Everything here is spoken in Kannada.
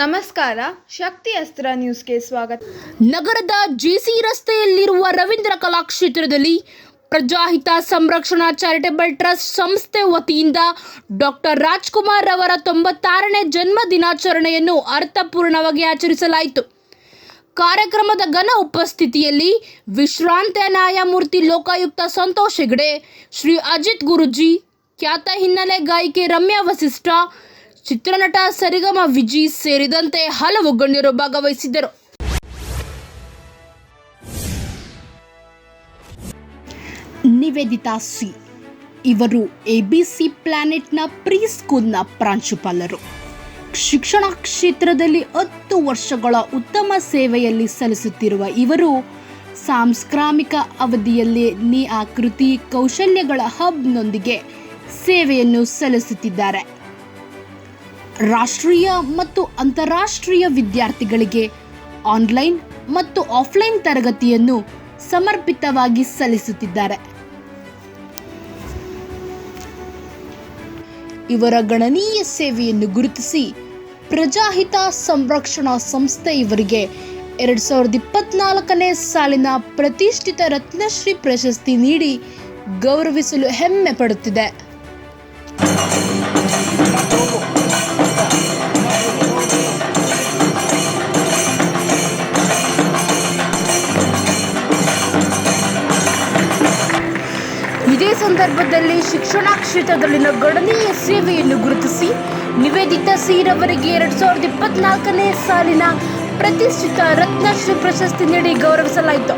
ನಮಸ್ಕಾರ, ಶಕ್ತಿ ಅಸ್ತ್ರ ನ್ಯೂಸ್ಗೆ ಸ್ವಾಗತ. ನಗರದ ಜೆಸಿ ರಸ್ತೆಯಲ್ಲಿರುವ ರವೀಂದ್ರ ಕಲಾಕ್ಷೇತ್ರದಲ್ಲಿ ಪ್ರಜಾಹಿತ ಸಂರಕ್ಷಣಾ ಚಾರಿಟೇಬಲ್ ಟ್ರಸ್ಟ್ ಸಂಸ್ಥೆ ವತಿಯಿಂದ ಡಾಕ್ಟರ್ ರಾಜ್ಕುಮಾರ್ ಅವರ ತೊಂಬತ್ತಾರನೇ ಜನ್ಮ ದಿನಾಚರಣೆಯನ್ನು ಅರ್ಥಪೂರ್ಣವಾಗಿ ಆಚರಿಸಲಾಯಿತು. ಕಾರ್ಯಕ್ರಮದ ಘನ ಉಪಸ್ಥಿತಿಯಲ್ಲಿ ವಿಶ್ರಾಂತ ನ್ಯಾಯಮೂರ್ತಿ ಲೋಕಾಯುಕ್ತ ಸಂತೋಷ್ ಹೆಗಡೆ, ಶ್ರೀ ಅಜಿತ್ ಗುರುಜಿ, ಖ್ಯಾತ ಹಿನ್ನೆಲೆ ಗಾಯಕಿ ರಮ್ಯಾ ವಸಿಷ್ಠ ಚಿತ್ರನಟ ಸರಿಗಮ ವಿಜಿ ಸೇರಿದಂತೆ ಹಲವು ಗಣ್ಯರು ಭಾಗವಹಿಸಿದ್ದರು. ನಿವೇದಿತಾ ಸಿ. ಇವರು ಎಬಿಸಿ ಪ್ಲಾನೆಟ್ನ ಪ್ರೀ ಸ್ಕೂಲ್ನ ಪ್ರಾಂಶುಪಾಲರು. ಶಿಕ್ಷಣ ಕ್ಷೇತ್ರದಲ್ಲಿ ಹತ್ತು ವರ್ಷಗಳ ಉತ್ತಮ ಸೇವೆಯಲ್ಲಿ ಸಲ್ಲಿಸುತ್ತಿರುವ ಇವರು ಸಾಂಸ್ಕ್ರಾಮಿಕ ಅವಧಿಯಲ್ಲಿ ನಿ ಆಕೃತಿ ಕೌಶಲ್ಯಗಳ ಹಬ್ನೊಂದಿಗೆ ಸೇವೆಯನ್ನು ಸಲ್ಲಿಸುತ್ತಿದ್ದಾರೆ. ರಾಷ್ಟ್ರೀಯ ಮತ್ತು ಅಂತಾರಾಷ್ಟ್ರೀಯ ವಿದ್ಯಾರ್ಥಿಗಳಿಗೆ ಆನ್ಲೈನ್ ಮತ್ತು ಆಫ್ಲೈನ್ ತರಗತಿಯನ್ನು ಸಮರ್ಪಿತವಾಗಿ ಸಲ್ಲಿಸುತ್ತಿದ್ದಾರೆ. ಇವರ ಗಣನೀಯ ಸೇವೆಯನ್ನು ಗುರುತಿಸಿ ಪ್ರಜಾಹಿತ ಸಂರಕ್ಷಣಾ ಸಂಸ್ಥೆ ಇವರಿಗೆ ಎರಡು ಸಾವಿರದ ಇಪ್ಪತ್ನಾಲ್ಕನೇ ಸಾಲಿನ ಪ್ರತಿಷ್ಠಿತ ರತ್ನಶ್ರೀ ಪ್ರಶಸ್ತಿ ನೀಡಿ ಗೌರವಿಸಲು ಹೆಮ್ಮೆ ಪಡುತ್ತಿದೆ. ಇದೇ ಸಂದರ್ಭದಲ್ಲಿ ಶಿಕ್ಷಣ ಕ್ಷೇತ್ರದಲ್ಲಿನ ಗಣನೀಯ ಸೇವೆಯನ್ನು ಗುರುತಿಸಿ ನಿವೇದಿತಾ ಸಿರವರಿಗೆ ಎರಡು ಸಾವಿರದ ಇಪ್ಪತ್ನಾಲ್ಕನೇ ಸಾಲಿನ ಪ್ರತಿಷ್ಠಿತ ರತ್ನಶ್ರೀ ಪ್ರಶಸ್ತಿ ನೀಡಿ ಗೌರವಿಸಲಾಯಿತು.